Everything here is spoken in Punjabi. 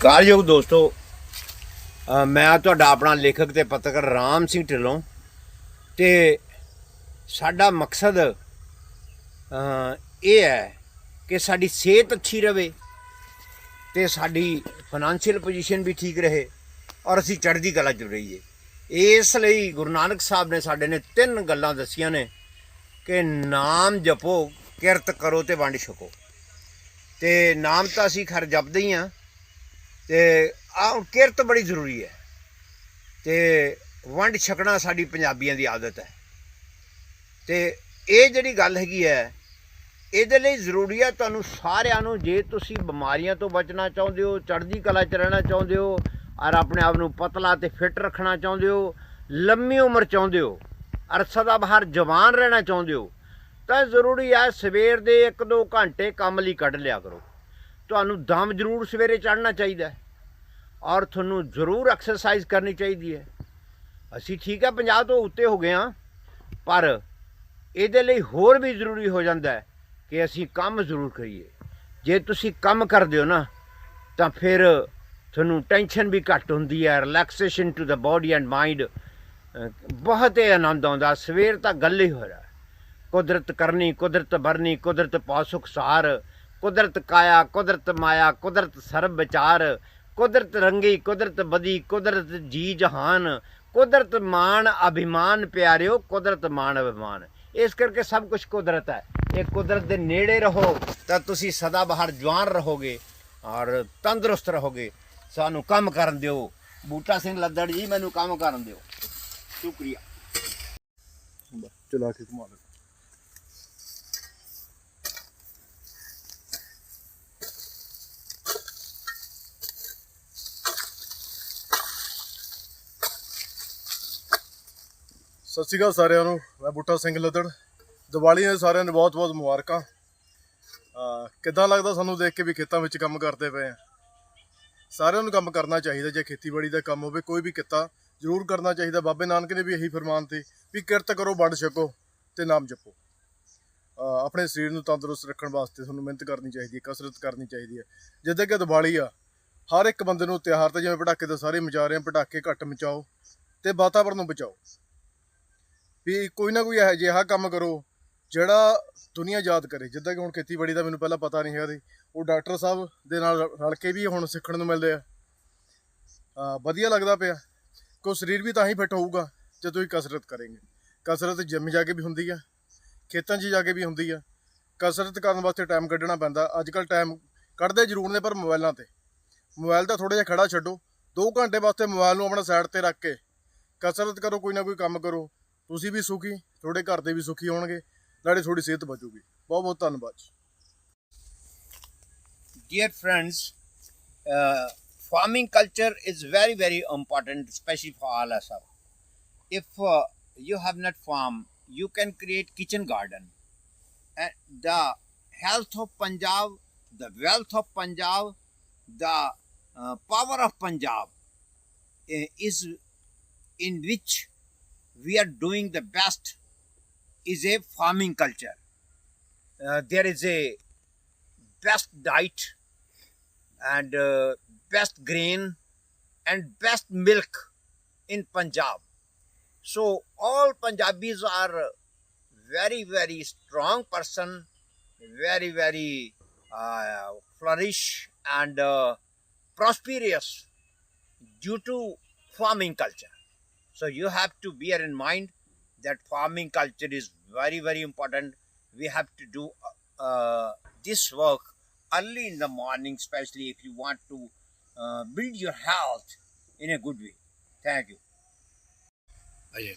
ਕਾਰਯੋਗ ਦੋਸਤੋ ਮੈਂ ਤੁਹਾਡਾ ਆਪਣਾ ਲੇਖਕ ਤੇ ਪੱਤਰਕਾਰ ਰਾਮ ਸਿੰਘ ਢਿੱਲੋਂ ਤੇ ਸਾਡਾ ਮਕਸਦ ਇਹ ਹੈ ਕਿ ਸਾਡੀ ਸਿਹਤ ਅੱਛੀ ਰਵੇ ਤੇ ਸਾਡੀ ਫਾਈਨੈਂਸ਼ੀਅਲ ਪੋਜੀਸ਼ਨ ਵੀ ਠੀਕ ਰਹੇ ਔਰ ਅਸੀਂ ਚੜ੍ਹਦੀ ਕਲਾ 'ਚ ਰਹੀਏ। ਇਸ ਲਈ ਗੁਰੂ ਨਾਨਕ ਸਾਹਿਬ ਨੇ ਸਾਡੇ ਨੇ ਤਿੰਨ ਗੱਲਾਂ ਦੱਸੀਆਂ ਨੇ ਕਿ ਨਾਮ ਜਪੋ, ਕਿਰਤ ਕਰੋ ਤੇ ਵੰਡ ਛਕੋ। ਤੇ ਨਾਮ ਤਾਂ ਅਸੀਂ ਖਰ ਜਪਦੇ ਹੀ ਆ ਤੇ ਆ ਕਿਰਤ ਬੜੀ ਜ਼ਰੂਰੀ ਹੈ। ਤੇ ਵੰਡ ਛਕਣਾ ਸਾਡੀ ਪੰਜਾਬੀਆਂ ਦੀ ਆਦਤ ਹੈ। ਤੇ ਇਹ ਜਿਹੜੀ ਗੱਲ ਹੈਗੀ ਹੈ, ਇਹਦੇ ਲਈ ਜ਼ਰੂਰੀ ਹੈ ਤੁਹਾਨੂੰ ਸਾਰਿਆਂ ਨੂੰ, ਜੇ ਤੁਸੀਂ ਬਿਮਾਰੀਆਂ ਤੋਂ ਬਚਣਾ ਚਾਹੁੰਦੇ ਹੋ, ਚੜ੍ਹਦੀ ਕਲਾ 'ਚ ਰਹਿਣਾ ਚਾਹੁੰਦੇ ਹੋ ਔਰ ਆਪਣੇ ਆਪ ਨੂੰ ਪਤਲਾ ਤੇ ਫਿੱਟ ਰੱਖਣਾ ਚਾਹੁੰਦੇ ਹੋ, ਲੰਮੀ ਉਮਰ ਚਾਹੁੰਦੇ ਹੋ, ਔਰ ਸਦਾ ਬਹਾਰ ਜਵਾਨ ਰਹਿਣਾ ਚਾਹੁੰਦੇ ਹੋ, ਤਾਂ ਜ਼ਰੂਰੀ ਹੈ ਸਵੇਰ ਦੇ 1-2 ਘੰਟੇ ਕੰਮ ਲਈ ਕੱਢ ਲਿਆ ਕਰੋ। ਤੁਹਾਨੂੰ ਦਮ ਜ਼ਰੂਰ ਸਵੇਰੇ ਚੜ੍ਹਨਾ ਚਾਹੀਦਾ ਹੈ ਔਰ ਤੁਹਾਨੂੰ ਜ਼ਰੂਰ ਐਕਸਰਸਾਈਜ਼ ਕਰਨੀ ਚਾਹੀਦੀ ਹੈ। ਅਸੀਂ ਠੀਕ ਹੈ 50 ਤੋਂ ਉੱਤੇ ਹੋ ਗਏ ਹਾਂ, ਪਰ ਇਹਦੇ ਲਈ ਹੋਰ ਵੀ ਜ਼ਰੂਰੀ ਹੋ ਜਾਂਦਾ ਕਿ ਅਸੀਂ ਕੰਮ ਜ਼ਰੂਰ ਕਰੀਏ। ਜੇ ਤੁਸੀਂ ਕੰਮ ਕਰਦੇ ਹੋ ਨਾ, ਤਾਂ ਫਿਰ ਤੁਹਾਨੂੰ ਟੈਨਸ਼ਨ ਵੀ ਘੱਟ ਹੁੰਦੀ ਹੈ relaxation to the body and mind ਬਹੁਤ ਹੀ ਆਨੰਦ ਆਉਂਦਾ, ਸਵੇਰ ਤਾਂ ਗੱਲ ਹੀ ਹੋ ਰਿਹਾ ਕੁਦਰਤ ਕਰਨੀ, ਕੁਦਰਤ ਭਰਨੀ ਕੁਦਰਤ ਪਾਸੁਖ ਸਾਰ, ਕੁਦਰਤ ਕਾਇਆ, ਕੁਦਰਤ ਮਾਇਆ, ਕੁਦਰਤ ਸਰਬ ਵਿਚਾਰ, ਕੁਦਰਤ ਰੰਗੀ, ਕੁਦਰਤ ਬਦੀ, ਕੁਦਰਤ ਜੀ ਜਹਾਨ, ਕੁਦਰਤ ਮਾਨ ਅਭਿਮਾਨ ਪਿਆਰਿਓ, ਕੁਦਰਤ ਮਾਨ ਅਭਿਮਾਨ। ਇਸ ਕਰਕੇ ਸਭ ਕੁਝ ਕੁਦਰਤ ਹੈ। ਇਹ ਕੁਦਰਤ ਦੇ ਨੇੜੇ ਰਹੋ, ਤਾਂ ਤੁਸੀਂ ਸਦਾ ਬਹਾਰ ਜਵਾਨ ਰਹੋਗੇ ਔਰ ਤੰਦਰੁਸਤ ਰਹੋਗੇ। ਸਾਨੂੰ ਕੰਮ ਕਰਨ ਦਿਓ। ਬੂਟਾ ਸਿੰਘ ਲੱਦੜ ਜੀ, ਮੈਨੂੰ ਕੰਮ ਕਰਨ ਦਿਓ। ਸ਼ੁਕਰੀਆ। ਚਲਾ ਕੇ ਘੁਮਾ ਲੈ ਸਤਿ ਸ਼੍ਰੀ ਅਕਾਲ ਸਾਰਿਆਂ ਨੂੰ। ਮੈਂ ਬੂਟਾ ਸਿੰਘ ਲੱਦੜ। ਦੀਵਾਲੀ ਦੇ ਸਾਰਿਆਂ ਨੂੰ ਬਹੁਤ-ਬਹੁਤ ਮੁਬਾਰਕਾਂ। ਆ ਕਿੱਦਾਂ ਲੱਗਦਾ ਸਾਨੂੰ ਦੇਖ ਕੇ ਵੀ ਖੇਤਾਂ ਵਿੱਚ ਕੰਮ ਕਰਦੇ ਪਏ ਆ? ਸਾਰਿਆਂ ਨੂੰ ਕੰਮ ਕਰਨਾ ਚਾਹੀਦਾ, ਜੇ ਖੇਤੀਬਾੜੀ ਦਾ ਕੰਮ ਹੋਵੇ, ਕੋਈ ਵੀ ਕਿੱਤਾ ਜ਼ਰੂਰ ਕਰਨਾ ਚਾਹੀਦਾ। ਬਾਬੇ ਨਾਨਕ ਨੇ ਵੀ ਇਹੀ ਫਰਮਾਨ ਤੇ ਵੀ ਕਿਰਤ ਕਰੋ, ਵੰਡ ਛਕੋ ਤੇ ਨਾਮ ਜਪੋ। ਆਪਣੇ ਸਰੀਰ ਨੂੰ ਤੰਦਰੁਸਤ ਰੱਖਣ ਵਾਸਤੇ ਤੁਹਾਨੂੰ ਮਿਹਨਤ ਕਰਨੀ ਚਾਹੀਦੀ ਹੈ, ਕਸਰਤ ਕਰਨੀ ਚਾਹੀਦੀ ਹੈ। ਜਿੱਦਾਂ ਕਿ ਦੀਵਾਲੀ ਆ, ਹਰ ਇੱਕ ਬੰਦੇ ਨੂੰ ਤਿਉਹਾਰ ਤੇ ਜਿਵੇਂ ਪਟਾਕੇ ਤਾਂ ਸਾਰੇ ਮਚਾ ਰਹੇ ਆ ਪਟਾਕੇ ਘੱਟ ਮਚਾਓ ਤੇ ਵਾਤਾਵਰਨ ਨੂੰ ਬਚਾਓ। ਵੀ ਕੋਈ ਨਾ ਕੋਈ ਇਹੋ ਜਿਹਾ ਕੰਮ ਕਰੋ ਜਿਹੜਾ ਦੁਨੀਆ ਯਾਦ ਕਰੇ, ਜਿੱਦਾਂ ਕਿ ਹੁਣ ਖੇਤੀਬਾੜੀ ਦਾ ਮੈਨੂੰ ਪਹਿਲਾਂ ਪਤਾ ਨਹੀਂ ਹੈਗਾ ਸੀ ਉਹ ਡਾਕਟਰ ਸਾਹਿਬ ਦੇ ਨਾਲ ਰਲ ਕੇ ਵੀ ਹੁਣ ਸਿੱਖਣ ਨੂੰ ਮਿਲਦੇ ਆ। ਵਧੀਆ ਲੱਗਦਾ ਪਿਆ। ਕੋ ਸਰੀਰ ਵੀ ਤਾਂ ਹੀ ਫਿੱਟ ਹੋਊਗਾ ਜੇ ਤੁਸੀਂ ਕਸਰਤ ਕਰੋਗੇ। ਕਸਰਤ ਜਿੰਮ ਜਾ ਕੇ ਵੀ ਹੁੰਦੀ ਆ, ਖੇਤਾਂ 'ਚ ਜਾ ਕੇ ਵੀ ਹੁੰਦੀ ਆ। ਕਸਰਤ ਕਰਨ ਵਾਸਤੇ ਟਾਈਮ ਕੱਢਣਾ ਪੈਂਦਾ। ਅੱਜ ਕੱਲ ਟਾਈਮ ਕੱਢਦੇ ਜ਼ਰੂਰ ਨੇ ਪਰ ਮੋਬਾਈਲਾਂ ਤੇ। ਮੋਬਾਈਲ ਤਾਂ ਥੋੜਾ ਜਿਹਾ ਖੜਾ ਛੱਡੋ। 2 ਘੰਟੇ ਵਾਸਤੇ ਮੋਬਾਈਲ ਨੂੰ ਆਪਣਾ ਸਾਈਡ ਤੇ ਰੱਖ ਕੇ। ਕਸਰਤ ਕਰੋ, ਕੋਈ ਨਾ ਕੋਈ ਕੰਮ ਕਰੋ। ਤੁਸੀਂ ਵੀ ਸੁਖੀ, ਤੁਹਾਡੇ ਘਰ ਦੇ ਵੀ ਸੁਖੀ ਹੋਣਗੇ। ਨਾਲੇ ਤੁਹਾਡੀ ਸਿਹਤ ਬਚੂਗੀ ਬਹੁਤ ਬਹੁਤ ਧੰਨਵਾਦ ਜੀ dear friends, uh, farming culture is very, very important, especially for all us. all. If uh, you have not farm, you can create kitchen garden. And the health of Punjab, the wealth of Punjab, the uh, power of Punjab uh, is in which we are doing the best is a farming culture. Uh, there is a best diet and uh, best grain and best milk in Punjab. So all Punjabis are very very strong person, very very uh, flourish and uh, prosperous due to farming culture. So you have to bear in mind that farming culture is very, very important. We have to do uh, this work early in the morning, especially if you want to uh, build your health in a good way. Thank you. Ajay,